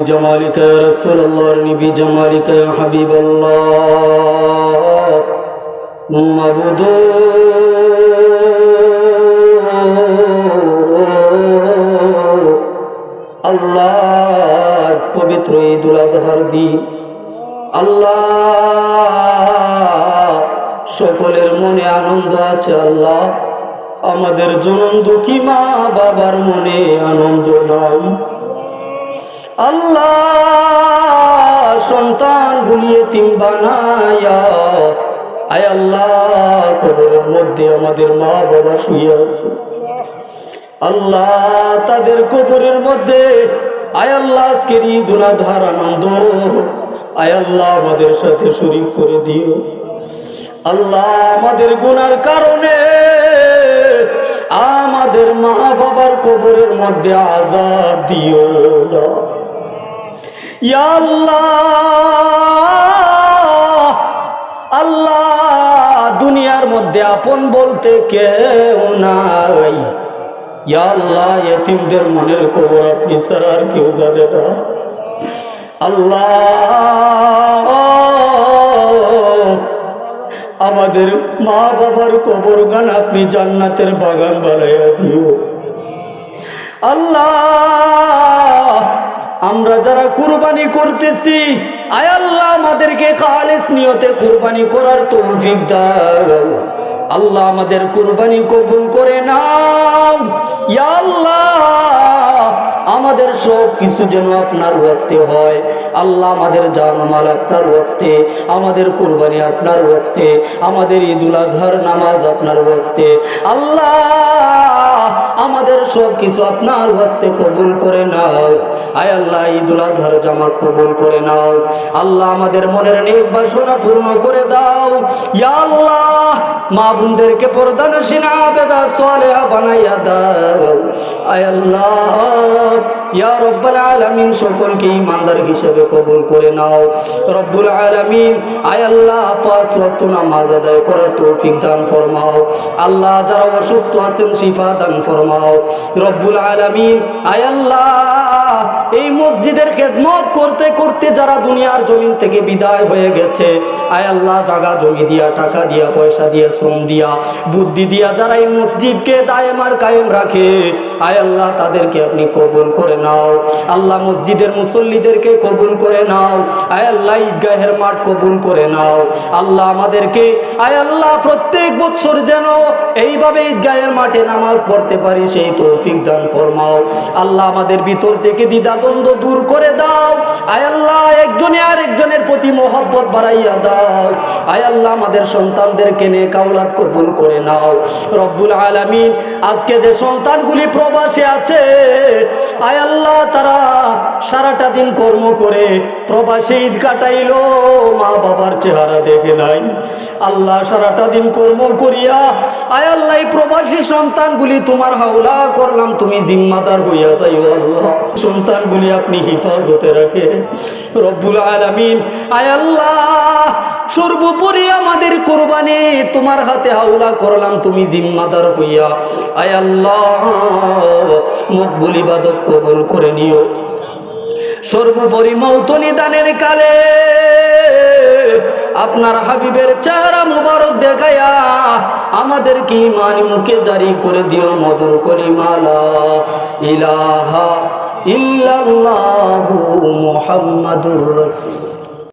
جمالك يا رسول الله نبي جمالك يا حبيب الله معبود আল্লাহ আজ পবিত্র ঈদুল আজহার দিন আল্লাহ সকলের মনে আনন্দ আছে আল্লাহ আমাদের জনম দুঃখী মা বাবার মনে আনন্দ নাই আল্লাহ, সন্তান গুলিয়ে তিন বানায়া আয়। আল্লাহ, কবরের মধ্যে আমাদের মা বাবা শুয়ে আছে। আল্লাহ, তাদের কবরের মধ্যে। আয় আল্লাহ, আজকের ঈদ উল আনন্দ। আয় আল্লাহ, আমাদের সাথে শরীক করে দিও। আল্লাহ, আমাদের গুনার কারণে আমাদের মা বাবার কবরের মধ্যে আজাদ দিও। না আল্লাহ আল্লাহ দুনিয়ার মধ্যে আপন বলতে কেউ নাই। আল্লাহ এতিমদের মনের খবর আপনি ছাড়া আর কেউ জানে না। আল্লাহ, আমাদের মা বাবার কবর গান আপনি জান্নাতের বাগান বানাইয়া দিও। আল্লাহ আমরা যারা কুরবানি করতেছি, আয় আল্লাহ আমাদেরকে খালেস নিয়তে কুরবানি করার তৌফিক দাও। আল্লাহ আমাদের কুরবানি কবুল করে নাও। ইয়া আল্লাহ, আমাদের সব কিছু যেন আপনার ওয়াস্তে হয়। আল্লাহ আমাদের জানমাল আপনার ওয়াস্তে, আমাদের কুরবানি আপনার ওয়াস্তে, আমাদের ঈদুল আজহার নামাজ আপনার ওয়াস্তে। আল্লাহ আমাদের সব কিছু আপনার ওয়াস্তে কবুল করে নাও। আয় আল্লাহ, ঈদুল আজহার জামাত কবুল করে নাও। আল্লাহ আমাদের মনের নেক বাসনা পূর্ণ করে দাও। ইয়া আল্লাহ, মা বোনদেরকে পর্দানসীনা বেদা সোয়ালেহা বানাইয়া দাও। আয় আল্লাহ ইয়া রব্বাল আলামিন সকলকে ইমানদার হিসেবে কবুল করে নাও। রব্বুল আলামিন, আয় আল্লাহ, পাঁচ ওয়াক্ত নামাজ আদায় করার তৌফিক দান ফরমাও। আল্লাহ যারা অসুস্থ আছেন, শিফা দান ফরমাও। রব্বুল আলামিন, আয় আল্লাহ, এই মসজিদের খেদমত করতে করতে যারা দুনিয়ার জমিন থেকে বিদায় হয়ে গেছে, আয় আল্লাহ, জাগা জমি দিয়া, টাকা দিয়া, পয়সা দিয়া, শ্রম দিয়া, বুদ্ধি দিয়া যারা এই মসজিদকে দায়েমার কায়েম রাখে, আয় আল্লাহ, তাদেরকে আপনি কবুল করে নাও। আল্লাহ মসজিদের মুসল্লিদেরকে কবুল করে নাও। আয় আল্লাহ, ঈদগাহের মাঠ কবুল করে নাও। আল্লাহ আমাদেরকে, আয় আল্লাহ, প্রত্যেক বছর যেন এইভাবে ঈদগাহের মাঠে নামাজ পড়তে পারি, সেই তৌফিক দান ফরমাও। আল্লাহ আমাদের ভিতর থেকে দ্বিধাদ্বন্দ্ব দূর করে দাও। আয় আল্লাহ, একজনে আর একজনের প্রতি মোহব্বত বাড়াইয়া দাও। আয় আল্লাহ, আমাদের সন্তানদেরকে নে কাউলাদ কবুল করে নাও। রব্বুল আলামিন, আজকে যে সন্তানগুলি প্রবাসে আছে, আয় আল্লাহ, তারা সারাটা দিন কর্ম করে প্রবাসে ঈদ কাটাইলো মা বাবার চেহারা দেখে নাই। আল্লাহ সারাটা দিন কর্ম করিয়া, আয় আল্লাহ প্রবাসী সন্তানগুলি তোমার হাওলা করলাম, তুমি জিম্মাদার হইয়া তাই আল্লাহ। সন্তানগুলি আপনি হিফাজতে রাখে রব্বুল আলামিন আয় আল্লাহ, সর্বোপরি আমাদের কোরবানি। তোমার হাতে হাওলা করলাম, তুমি জিম্মাদার হইয়া। আয় আল্লাহ, মকবুল ইবাদত কবুল করে নিও। সর্বোপরি মৌতনি দানের কালে আপনার হাবিবের চেহারা মুবারক দেখায়া আমাদের কি ইমান মুখে জারি করে দিও, মধুর করিমালা ইলাহা ইল্লাল্লাহু মুহাম্মাদুর রাসূল।